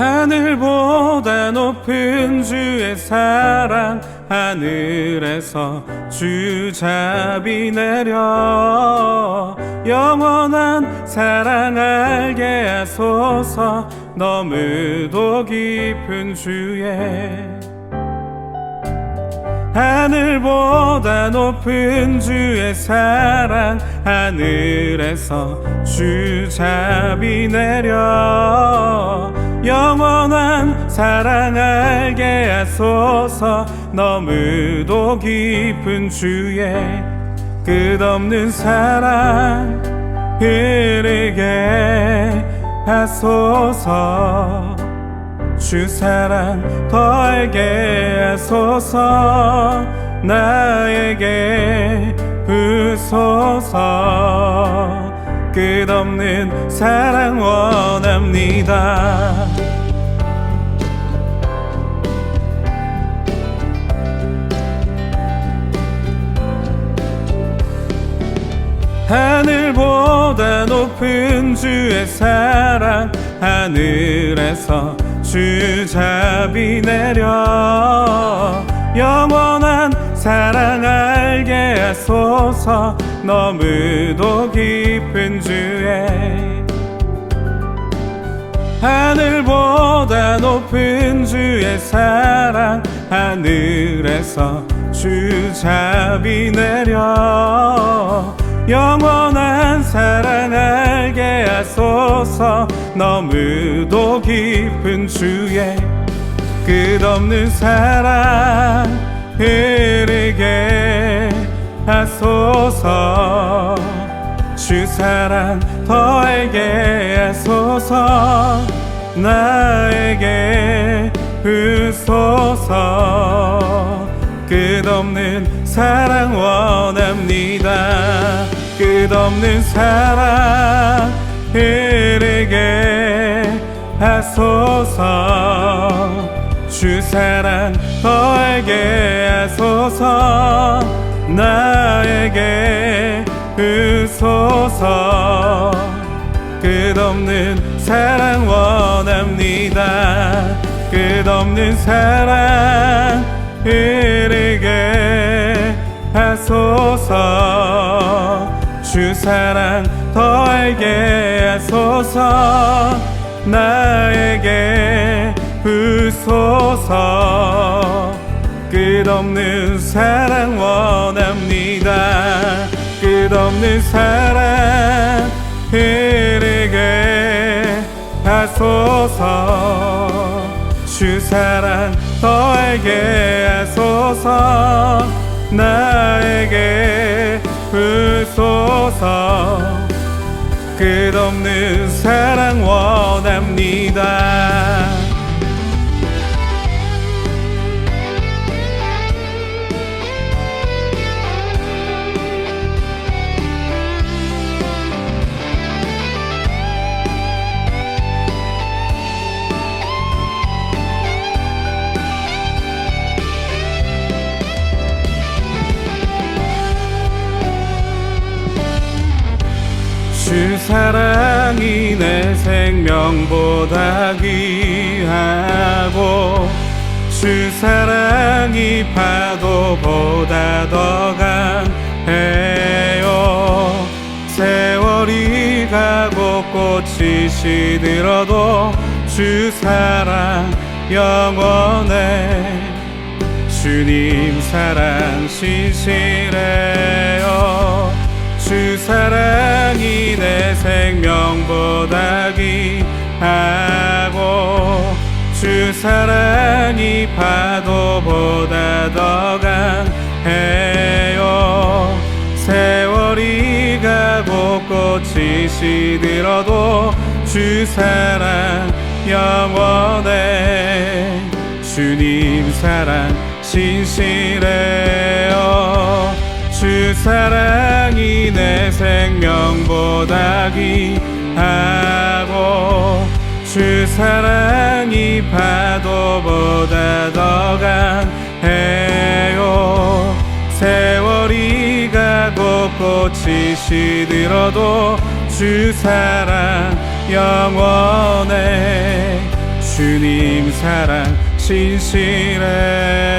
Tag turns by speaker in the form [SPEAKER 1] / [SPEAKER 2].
[SPEAKER 1] 하늘보다 높은 주의 사랑 하늘에서 주잡이 내려 영원한 사랑 알게 하소서. 너무도 깊은 주의 하늘보다 높은 주의 사랑 하늘에서 주잡이 내려 사랑 알게 하소서. 너무도 깊은 주의 끝없는 사랑 흐르게 하소서. 주 사랑 더 알게 하소서. 나에게 부소서. 끝없는 사랑 원합니다 보다 높은 주의 사랑 하늘에서 주잡이 내려. 영원한 사랑 알게 하소서 너무도 깊은 주의. 하늘보다 높은 주의 사랑 하늘에서 주잡이 내려 영원한 사랑 알게 하소서. 너무도 깊은 주의 끝없는 사랑 흐르게 하소서. 주 사랑 더 알게 하소서. 나에게 부소서. 끝없는 사랑 원합니다 끝없는 사랑 흐르게 하소서. 주 사랑 더 알게 하소서. 나에게 부소서. 끝없는 사랑 원합니다. 끝없는 사랑 흐르게 하소서 주 사랑 더 알게 하소서. 나에게 부소서. 끝없는 사랑 원합니다. 끝없는 사랑 흐르게 하소서. 주 사랑 더 알게 하소서. 나에게 부소서 끝없는 사랑 원합니다 주 사랑이 내 생명보다 귀하고 주 사랑이 파도보다 더 강해요. 세월이 가고 꽃이 시들어도 주 사랑 영원해. 주님 사랑 신실해요 주 사랑이 내 생명보다 귀하고 주 사랑이 파도보다 더 강해요. 세월이 가고 꽃이 시들어도 주 사랑 영원해. 주님 사랑 신실해요 주 사랑이 내 생명보다 귀하고 주 사랑이 파도보다 더 강해요. 세월이 가고 꽃이 시들어도 주 사랑 영원해. 주님 사랑 신실해요